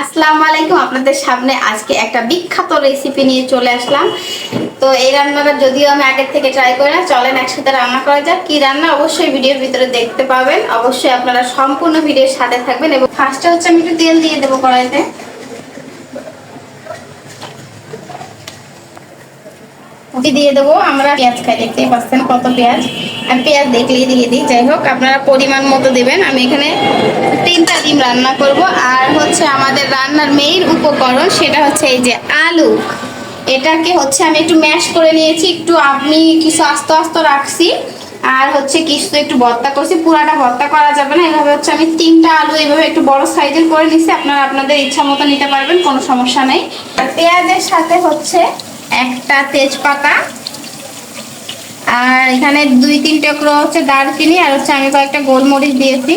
আসসালামু আলাইকুম। আপনাদের সামনে আজকে একটা বিখ্যাত রেসিপি নিয়ে চলে আসলাম। তো এই রান্নাটা যদিও আমি আগের থেকে ট্রাই করি না, চলেন একসাথে রান্না করা যাক। কি রান্না, অবশ্যই ভিডিওর ভিতরে দেখতে পাবেন। অবশ্যই আপনারা সম্পূর্ণ ভিডিওর সাথে থাকবেন এবং ফার্স্টে হচ্ছে আমি একটু তেল দিয়ে দেবো কড়াইতে দিয়ে দেবো আমরা পেঁয়াজ খাই, দেখতেই পাচ্ছেন কত পেঁয়াজ। আমি পেঁয়াজ দেখলেই দিয়ে দিই। যাই হোক, আপনারা পরিমাণ মতো দেবেন। আমি এখানে তিনটা ডিম রান্না করব। আর মেইন উপকরণ সেটা হচ্ছে এই যে আলু। এটাকে হচ্ছে আমি একটু ম্যাশ করে নিয়েছি, একটু আমি কিছু আস্তে আস্তে রাখছি। আর হচ্ছে কিছু একটু ভর্তা করছি, পুরাটা ভর্তা করা যাবে না। এভাবে হচ্ছে আমি তিনটা আলু এইভাবে একটু বড় সাইজের করে নিচ্ছি আপনারা আপনাদের ইচ্ছা মতো নিতে পারবেন, কোনো সমস্যা নেই। আর পেঁয়াজের সাথে হচ্ছে একটা তেজপাতা। আর এখানে দুই, তিন টুকরো হচ্ছে দারচিনি। আর হচ্ছে আমি কয়েকটা গোলমরিচ দিয়েছি।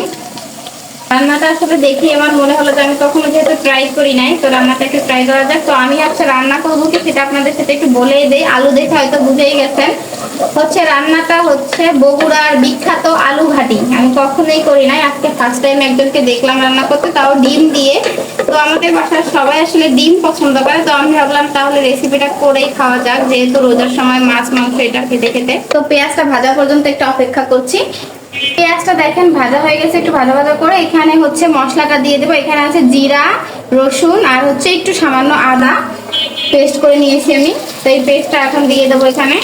রান্নাটা আসলে দেখি, আমার মনে হলো যে আমি কখনো যেহেতু ট্রাই করি নাই, তো রান্নাটা একটু ট্রাই করা যাক। তো আমি হচ্ছে রান্না করব কি সেটা আপনাদের সাথে একটু বলেই দেই। আলু দেখে হয়তো বুঝেই গেছেন। হচ্ছে রান্নাটা হচ্ছে বগুড়ার বিখ্যাত আলু ঘাটি। আমি কখনোই করি নাই, আজকে ফার্স্ট টাইম একজনকে দেখলাম রান্না করতে, তাও ডিম দিয়ে। তো আমাদের বাসার সবাই আসলে ডিম পছন্দ করে, তো আমি ভাবলাম তাহলে রেসিপিটা করেই খাওয়া যাক, যেহেতু রোজার সময় মাছ, মাংস এটা খেতে খেতে তো পেঁয়াজটা ভাজা পর্যন্ত একটু অপেক্ষা করছি। পেঁয়াজটা দেখেন, ভাজা হয়ে গেছে, একটু ভাজা ভাজা করে। এখানে হচ্ছে মশলাটা দিয়ে দেবো। এখানে আছে জিরা, রসুন, আর হচ্ছে একটু সামান্য আদা পেস্ট করে নিয়েছি আমি। তো এই পেস্টটা এখন দিয়ে দেবো এখানে।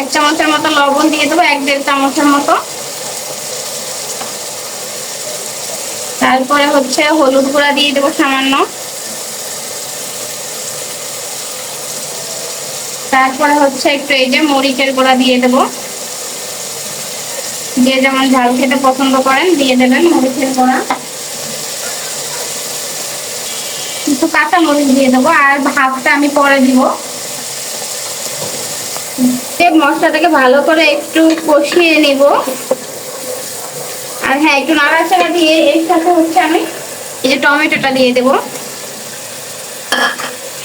এক চামচের মতো লবণ দিয়ে দেবো, এক দেড় চামচের মতো। তারপরে হচ্ছে হলুদ গুঁড়া দিয়ে দেবো সামান্য। তারপরে হচ্ছে একটু এই যে মরিচের গোড়া দিয়ে দেব। যে যেমন ঝাল খেতে পছন্দ করেন, দিয়ে দেবেন মরিচের গোড়া। একটু কাঁচা মরিচ দিয়ে দেবো, আর ভাতটা আমি পরে দিব। মশলাটাকে ভালো করে একটু কষিয়ে নিব। আর হ্যাঁ একটু নাড়াচাড়া দিয়ে এর সাথে হচ্ছে আমি এই যে টমেটোটা দিয়ে দেবো।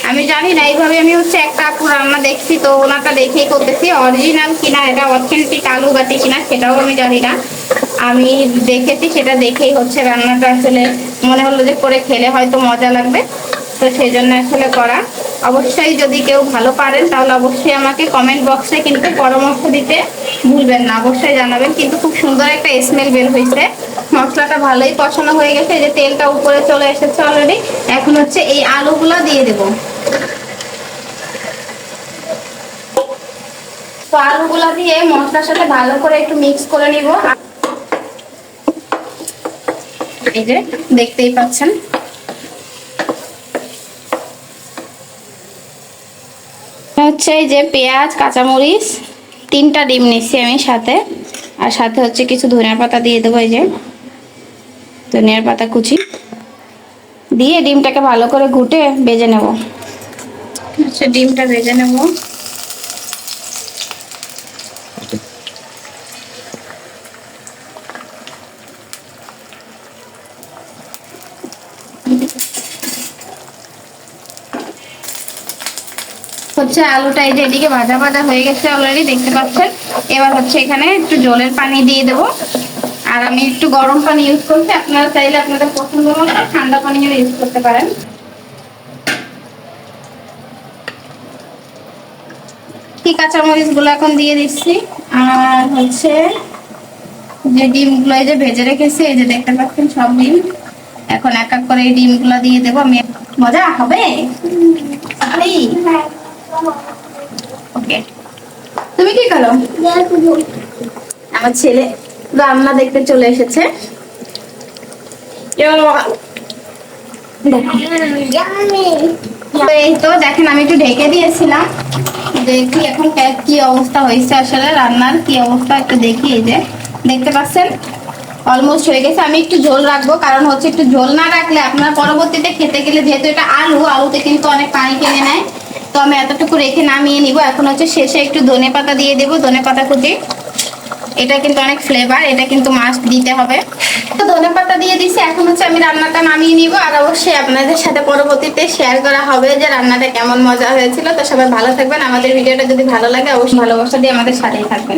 আমি জানি না, এইভাবে আমি হচ্ছে একটা আপু রান্না দেখছি, তো ওনাটা দেখেই করতেছি। অরিজিনাল কিনা, এটা অথেন্টিক আলু বাটি কিনা, সেটাও আমি জানি না। আমি দেখেছি, সেটা দেখেই হচ্ছে রান্নাটা আসলে মনে হলো যে করে খেলে হয়তো মজা লাগবে। তো সেই জন্য আসলে করা। অবশ্যই যদি কেউ ভালো পারেন, তাহলে অবশ্যই আমাকে কমেন্ট বক্সে কিন্তু পরামর্শ দিতে ভুলবেন না। অবশ্যই জানাবেন, কিন্তু খুব সুন্দর একটা স্মেল বের হয়েছে। মশলাটা ভালোই কষানো হয়ে গেছে যে তেলটা উপরে চলে এসেছে অলরেডি এখন হচ্ছে এই আলুগুলো দিয়ে দেব। তো আলুগুলো দিয়ে মশলার সাথে ভালো করে একটু মিক্স করে নিব। এই যে, দেখতেই পাচ্ছেন। হচ্ছে এই যে পেঁয়াজ, কাঁচামরিচ, তিনটা ডিম নিচ্ছি আমি সাথে। আর সাথে হচ্ছে কিছু ধনিয়ার পাতা দিয়ে দেবো এই যে ধনিয়ার পাতা কুচি। দিয়ে ডিমটাকে ভালো করে ঘুটে বেজে নেব। আচ্ছা ডিমটা ভেজে নেব। হচ্ছে আলুটা এই যে এদিকে ভাজা ভাজা হয়ে গেছে অলরেডি দেখতে পাচ্ছেন? এবার হচ্ছে এখানে একটু জলের পানি দিয়ে দেব। আর আমি একটু গরম পানি ইউজ করছি, আপনারা চাইলে আপনাদের পছন্দ মতো ঠান্ডা পানিও ইউজ করতে পারেন। কি কাঁচামরিচগুলো এখন দিয়ে দিচ্ছি। আর হচ্ছে যে ডিমগুলো এই যে ভেজে রেখেছি, এই যে দেখতে পাচ্ছেন সব ডিম। এখন এক এক করে এই ডিমগুলো দিয়ে দেবো। আমি মজা হবে? ওকে তুমি কি করো? আমার ছেলে রান্না দেখতে চলে এসেছে। দেখো দেখেন, আমি একটু ঢেকে দিয়েছিলাম। দেখি এখন কি অবস্থা হয়েছে আসলে, রান্নার কি অবস্থা একটু দেখি, এই যে। দেখতে পাচ্ছেন? অলমোস্ট হয়ে গেছে। আমি একটু ঝোল রাখব, কারণ হচ্ছে একটু ঝোল না রাখলে আপনার পরবর্তীতে খেতে গেলে যেহেতু এটা আলু, আলুতে কিন্তু অনেক পানি টেনে নেয়। তো আমি এতটুকু রেখে নামিয়ে নিব। এখন হচ্ছে শেষে একটু ধনে পাতা দিয়ে দেবো, ধনে পাতা কুচি। এটা কিন্তু অনেক ফ্লেভার এটা কিন্তু মাস্ট দিতে হবে। তো ধনে পাতা দিয়ে দিছি। এখন হচ্ছে আমি রান্নাটা নামিয়ে নিব। আর অবশ্যই আপনাদের সাথে পরবর্তীতে শেয়ার করা হবে যে রান্নাটা কেমন মজা হয়েছিল। তো সবাই ভালো থাকবেন। আমাদের ভিডিওটা যদি ভালো লাগে, অবশ্যই ভালোবাসা দিয়ে আমাদের সাথেই থাকবেন।